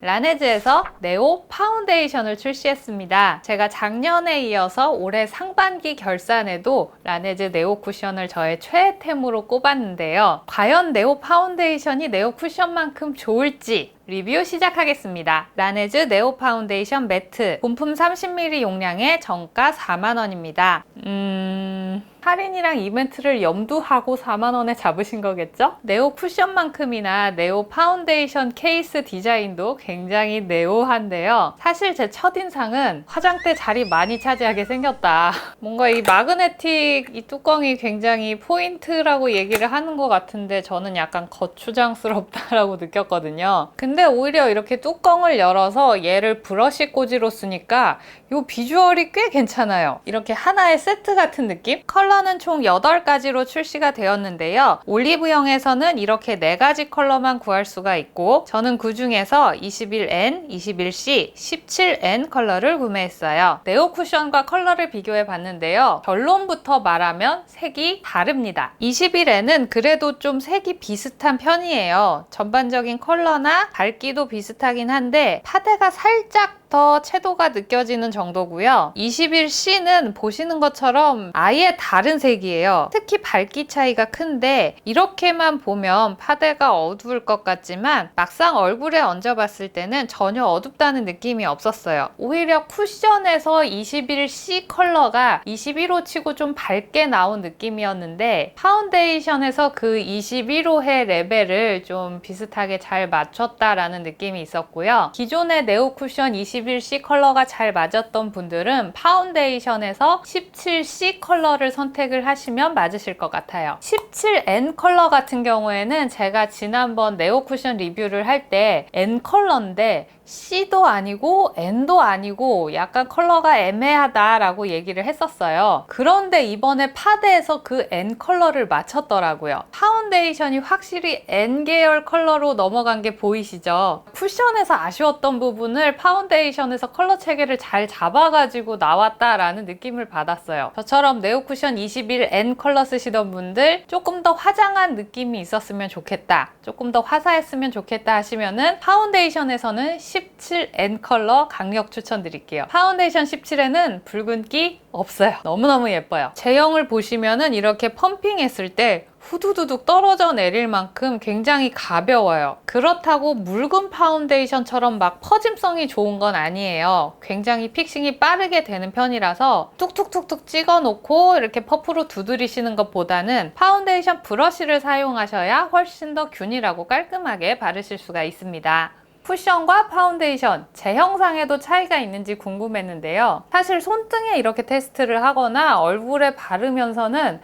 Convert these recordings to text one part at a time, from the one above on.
라네즈에서 네오 파운데이션을 출시했습니다. 제가 작년에 이어서 올해 상반기 결산에도 라네즈 네오 쿠션을 저의 최애템으로 꼽았는데요. 과연 네오 파운데이션이 네오 쿠션만큼 좋을지 리뷰 시작하겠습니다. 라네즈 네오 파운데이션 매트 본품 30ml 용량의 정가 4만원입니다. 음... 할인이랑 이벤트를 염두하고 4만원에 잡으신 거겠죠? 네오 쿠션만큼이나 네오 파운데이션 케이스 디자인도 굉장히 네오한데요. 사실 제 첫인상은 화장대 자리 많이 차지하게 생겼다. 뭔가 이 마그네틱 이 뚜껑이 굉장히 포인트라고 얘기를 하는 것 같은데 저는 약간 거추장스럽다라고 느꼈거든요. 근데 오히려 이렇게 뚜껑을 열어서 얘를 브러쉬 꽂이로 쓰니까 이 비주얼이 꽤 괜찮아요. 이렇게 하나의 세트 같은 느낌? 컬러는 총 8가지로 출시가 되었는데요. 올리브영에서는 이렇게 4가지 컬러만 구할 수가 있고 저는 그 중에서 21N, 21C, 17N 컬러를 구매했어요. 네오 쿠션과 컬러를 비교해 봤는데요. 결론부터 말하면 색이 다릅니다. 21N은 그래도 좀 색이 비슷한 편이에요. 전반적인 컬러나 밝기도 비슷하긴 한데 파데가 살짝 더 채도가 느껴지는 정도고요. 21C는 보시는 것처럼 아예 다른 색이에요. 특히 밝기 차이가 큰데 이렇게만 보면 파데가 어두울 것 같지만 막상 얼굴에 얹어봤을 때는 전혀 어둡다는 느낌이 없었어요. 오히려 쿠션에서 21C 컬러가 21호 치고 좀 밝게 나온 느낌이었는데 파운데이션에서 그 21호의 레벨을 좀 비슷하게 잘 맞췄다라는 느낌이 있었고요. 기존의 네오 쿠션 21C 컬러가 잘 맞았던 분들은 파운데이션에서 17C 컬러를 선택을 하시면 맞으실 것 같아요. 17N 컬러 같은 경우에는 제가 지난번 네오 쿠션 리뷰를 할 때 N 컬러인데 C도 아니고 N도 아니고 약간 컬러가 애매하다라고 얘기를 했었어요. 그런데 이번에 파데에서 그 N 컬러를 맞췄더라고요. 파운데이션이 확실히 N 계열 컬러로 넘어간 게 보이시죠? 쿠션에서 아쉬웠던 부분을 파운데이션에서 컬러 체계를 잘 잡아가지고 나왔다라는 느낌을 받았어요. 저처럼 네오 쿠션 21 N 컬러 쓰시던 분들 조금 더 화장한 느낌이 있었으면 좋겠다. 조금 더 화사했으면 좋겠다 하시면은 파운데이션에서는 17N 컬러 강력 추천드릴게요. 파운데이션 17N은 붉은기 없어요. 너무너무 예뻐요. 제형을 보시면은 이렇게 펌핑했을 때 후두두둑 떨어져 내릴 만큼 굉장히 가벼워요. 그렇다고 묽은 파운데이션처럼 막 퍼짐성이 좋은 건 아니에요. 굉장히 픽싱이 빠르게 되는 편이라서 툭툭툭툭 찍어 놓고 이렇게 퍼프로 두드리시는 것보다는 파운데이션 브러쉬를 사용하셔야 훨씬 더 균일하고 깔끔하게 바르실 수가 있습니다. 쿠션과 파운데이션 제형상에도 차이가 있는지 궁금했는데요. 사실 손등에 이렇게 테스트를 하거나 얼굴에 바르면서는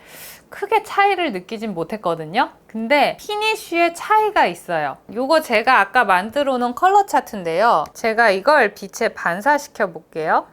크게 차이를 느끼진 못했거든요. 근데 피니쉬에 차이가 있어요. 이거 제가 아까 만들어 놓은 컬러 차트인데요. 제가 이걸 빛에 반사시켜 볼게요.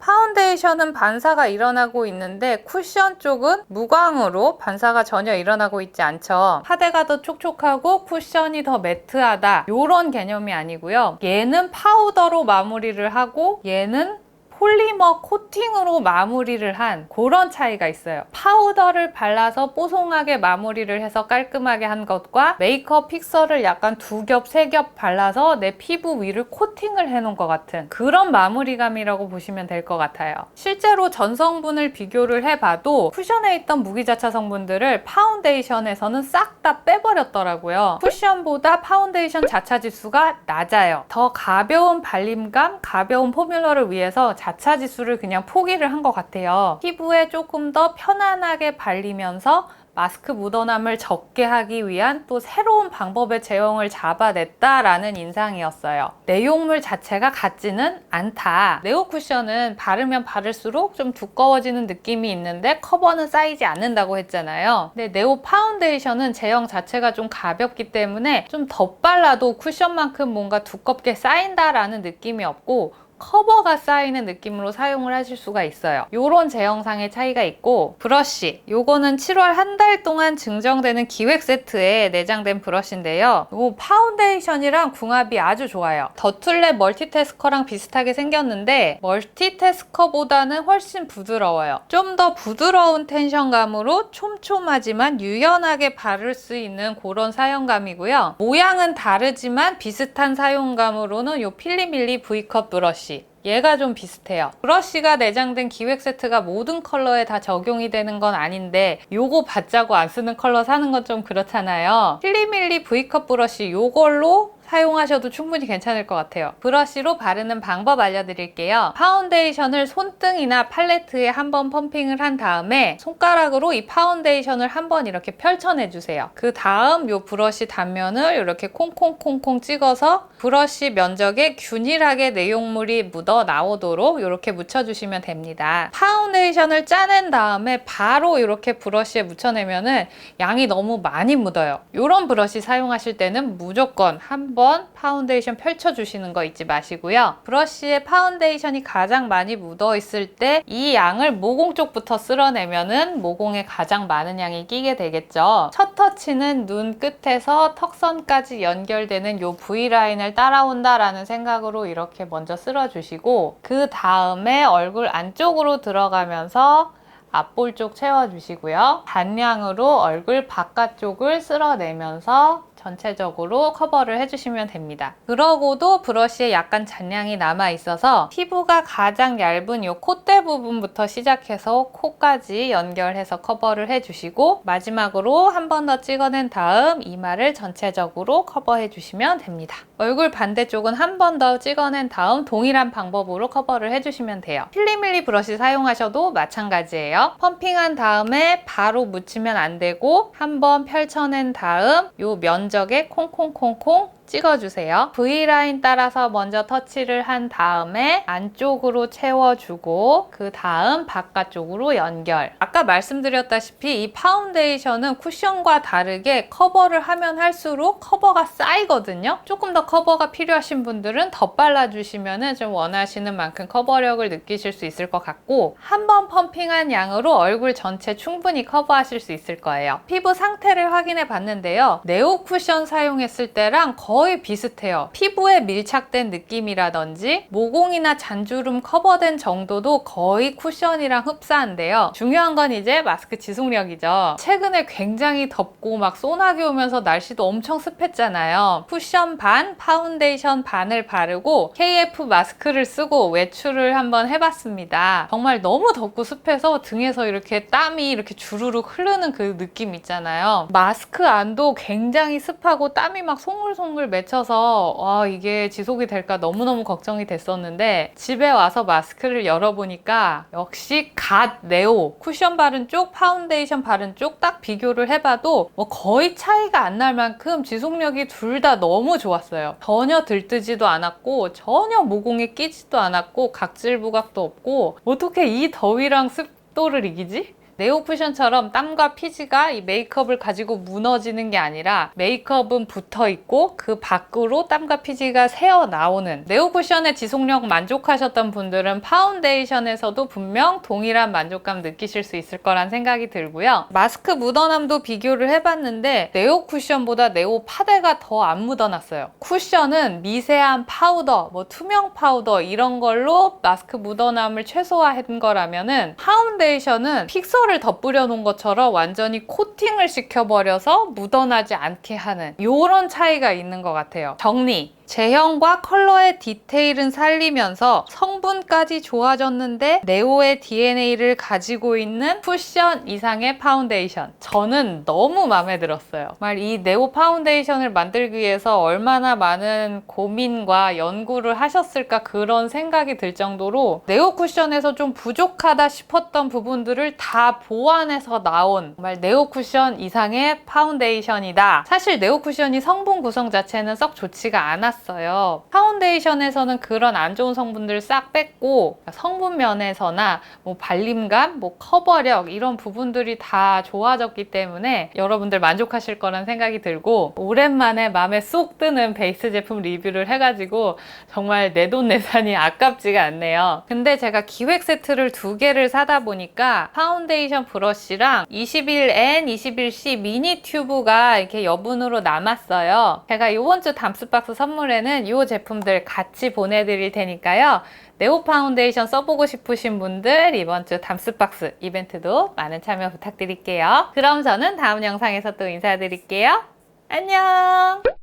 파운데이션은 반사가 일어나고 있는데 쿠션 쪽은 무광으로 반사가 전혀 일어나고 있지 않죠. 파데가 더 촉촉하고 쿠션이 더 매트하다. 이런 개념이 아니고요. 얘는 파우더로 마무리를 하고 얘는 폴리머 코팅으로 마무리를 한 그런 차이가 있어요. 파우더를 발라서 뽀송하게 마무리를 해서 깔끔하게 한 것과 메이크업 픽서를 약간 두 겹, 세 겹 발라서 내 피부 위를 코팅을 해놓은 것 같은 그런 마무리감이라고 보시면 될 것 같아요. 실제로 전 성분을 비교를 해봐도 쿠션에 있던 무기자차 성분들을 파운데이션에서는 싹 다 빼버렸더라고요. 쿠션보다 파운데이션 자차 지수가 낮아요. 더 가벼운 발림감, 가벼운 포뮬러를 위해서 자차 지수를 그냥 포기를 한 것 같아요. 피부에 조금 더 편안하게 발리면서 마스크 묻어남을 적게 하기 위한 또 새로운 방법의 제형을 잡아냈다라는 인상이었어요. 내용물 자체가 같지는 않다. 네오 쿠션은 바르면 바를수록 좀 두꺼워지는 느낌이 있는데 커버는 쌓이지 않는다고 했잖아요. 근데 네오 파운데이션은 제형 자체가 좀 가볍기 때문에 좀 덧발라도 쿠션만큼 뭔가 두껍게 쌓인다라는 느낌이 없고 커버가 쌓이는 느낌으로 사용을 하실 수가 있어요. 요런 제형상의 차이가 있고 브러쉬 요거는 7월 한 달 동안 증정되는 기획 세트에 내장된 브러쉬인데요. 요 파운데이션이랑 궁합이 아주 좋아요. 더툴랩 멀티태스커랑 비슷하게 생겼는데 멀티태스커보다는 훨씬 부드러워요. 좀 더 부드러운 텐션감으로 촘촘하지만 유연하게 바를 수 있는 그런 사용감이고요. 모양은 다르지만 비슷한 사용감으로는 요 필리밀리 V컵 브러쉬 얘가 좀 비슷해요. 브러쉬가 내장된 기획 세트가 모든 컬러에 다 적용이 되는 건 아닌데 요거 받자고 안 쓰는 컬러 사는 건 좀 그렇잖아요. 필리밀리 V컵 브러쉬 요걸로 사용하셔도 충분히 괜찮을 것 같아요. 브러쉬로 바르는 방법 알려드릴게요. 파운데이션을 손등이나 팔레트에 한번 펌핑을 한 다음에 손가락으로 이 파운데이션을 한번 이렇게 펼쳐내주세요. 그 다음 요 브러쉬 단면을 이렇게 콩콩콩콩 찍어서 브러쉬 면적에 균일하게 내용물이 묻어 나오도록 이렇게 묻혀주시면 됩니다. 파운데이션을 짜낸 다음에 바로 이렇게 브러쉬에 묻혀내면은 양이 너무 많이 묻어요. 이런 브러쉬 사용하실 때는 무조건 한번 파운데이션 펼쳐주시는 거 잊지 마시고요. 브러쉬에 파운데이션이 가장 많이 묻어 있을 때 이 양을 모공 쪽부터 쓸어내면은 모공에 가장 많은 양이 끼게 되겠죠. 첫 터치는 눈 끝에서 턱선까지 연결되는 요 V라인을 따라온다라는 생각으로 이렇게 먼저 쓸어주시고 그 다음에 얼굴 안쪽으로 들어가면서 앞볼 쪽 채워주시고요. 반량으로 얼굴 바깥쪽을 쓸어내면서 전체적으로 커버를 해주시면 됩니다. 그러고도 브러쉬에 약간 잔량이 남아 있어서 피부가 가장 얇은 이 콧대 부분부터 시작해서 코까지 연결해서 커버를 해주시고 마지막으로 한 번 더 찍어낸 다음 이마를 전체적으로 커버해 주시면 됩니다. 얼굴 반대쪽은 한 번 더 찍어낸 다음 동일한 방법으로 커버를 해주시면 돼요. 필리밀리 브러쉬 사용하셔도 마찬가지예요. 펌핑한 다음에 바로 묻히면 안 되고 한 번 펼쳐낸 다음 이면 적에 콩콩콩콩 찍어주세요. V라인 따라서 먼저 터치를 한 다음에 안쪽으로 채워주고 그 다음 바깥쪽으로 연결. 아까 말씀드렸다시피 이 파운데이션은 쿠션과 다르게 커버를 하면 할수록 커버가 쌓이거든요. 조금 더 커버가 필요하신 분들은 더 발라주시면 좀 원하시는 만큼 커버력을 느끼실 수 있을 것 같고 한 번 펌핑한 양으로 얼굴 전체 충분히 커버하실 수 있을 거예요. 피부 상태를 확인해 봤는데요. 네오 쿠션 사용했을 때랑 거의 거의 비슷해요. 피부에 밀착된 느낌이라든지 모공이나 잔주름 커버된 정도도 거의 쿠션이랑 흡사한데요. 중요한 건 이제 마스크 지속력이죠. 최근에 굉장히 덥고 막 소나기 오면서 날씨도 엄청 습했잖아요. 쿠션 반, 파운데이션 반을 바르고 KF 마스크를 쓰고 외출을 한번 해봤습니다. 정말 너무 덥고 습해서 등에서 이렇게 땀이 이렇게 주르륵 흐르는 그 느낌 있잖아요. 마스크 안도 굉장히 습하고 땀이 막 송글송글 맺혀서 와 이게 지속이 될까 너무너무 걱정이 됐었는데 집에 와서 마스크를 열어보니까 역시 갓 네오 쿠션 바른 쪽 파운데이션 바른 쪽 딱 비교를 해봐도 뭐 거의 차이가 안 날 만큼 지속력이 둘 다 너무 좋았어요 전혀 들뜨지도 않았고 전혀 모공에 끼지도 않았고 각질 부각도 없고 어떻게 이 더위랑 습도를 이기지? 네오 쿠션처럼 땀과 피지가 이 메이크업을 가지고 무너지는 게 아니라 메이크업은 붙어 있고 그 밖으로 땀과 피지가 새어 나오는 네오 쿠션의 지속력 만족하셨던 분들은 파운데이션에서도 분명 동일한 만족감 느끼실 수 있을 거란 생각이 들고요. 마스크 묻어남도 비교를 해봤는데 네오 쿠션보다 네오 파데가 더 안 묻어났어요. 쿠션은 미세한 파우더, 뭐 투명 파우더 이런 걸로 마스크 묻어남을 최소화한 거라면은 파운데이션은 픽서 컬러를 덧뿌려 놓은 것처럼 완전히 코팅을 시켜버려서 묻어나지 않게 하는 이런 차이가 있는 것 같아요. 정리. 제형과 컬러의 디테일은 살리면서 성분까지 좋아졌는데 네오의 DNA를 가지고 있는 쿠션 이상의 파운데이션. 저는 너무 마음에 들었어요. 정말 이 네오 파운데이션을 만들기 위해서 얼마나 많은 고민과 연구를 하셨을까 그런 생각이 들 정도로 네오 쿠션에서 좀 부족하다 싶었던 부분들을 다 보완해서 나온 정말 네오 쿠션 이상의 파운데이션이다. 사실 네오 쿠션이 성분 구성 자체는 썩 좋지가 않았어요. 남았어요. 파운데이션에서는 그런 안 좋은 성분들 싹 뺐고 성분 면에서나 뭐 발림감, 뭐 커버력 이런 부분들이 다 좋아졌기 때문에 여러분들 만족하실 거란 생각이 들고 오랜만에 마음에 쏙 드는 베이스 제품 리뷰를 해가지고 정말 내 돈 내산이 아깝지가 않네요. 근데 제가 기획 세트를 두 개를 사다 보니까 파운데이션 브러쉬랑 21N, 21C 미니 튜브가 이렇게 여분으로 남았어요. 제가 이번 주 담스박스 선물에는 이 제품들 같이 보내드릴 테니까요. 네오 파운데이션 써보고 싶으신 분들 이번 주 담스박스 이벤트도 많은 참여 부탁드릴게요. 그럼 저는 다음 영상에서 또 인사드릴게요. 안녕!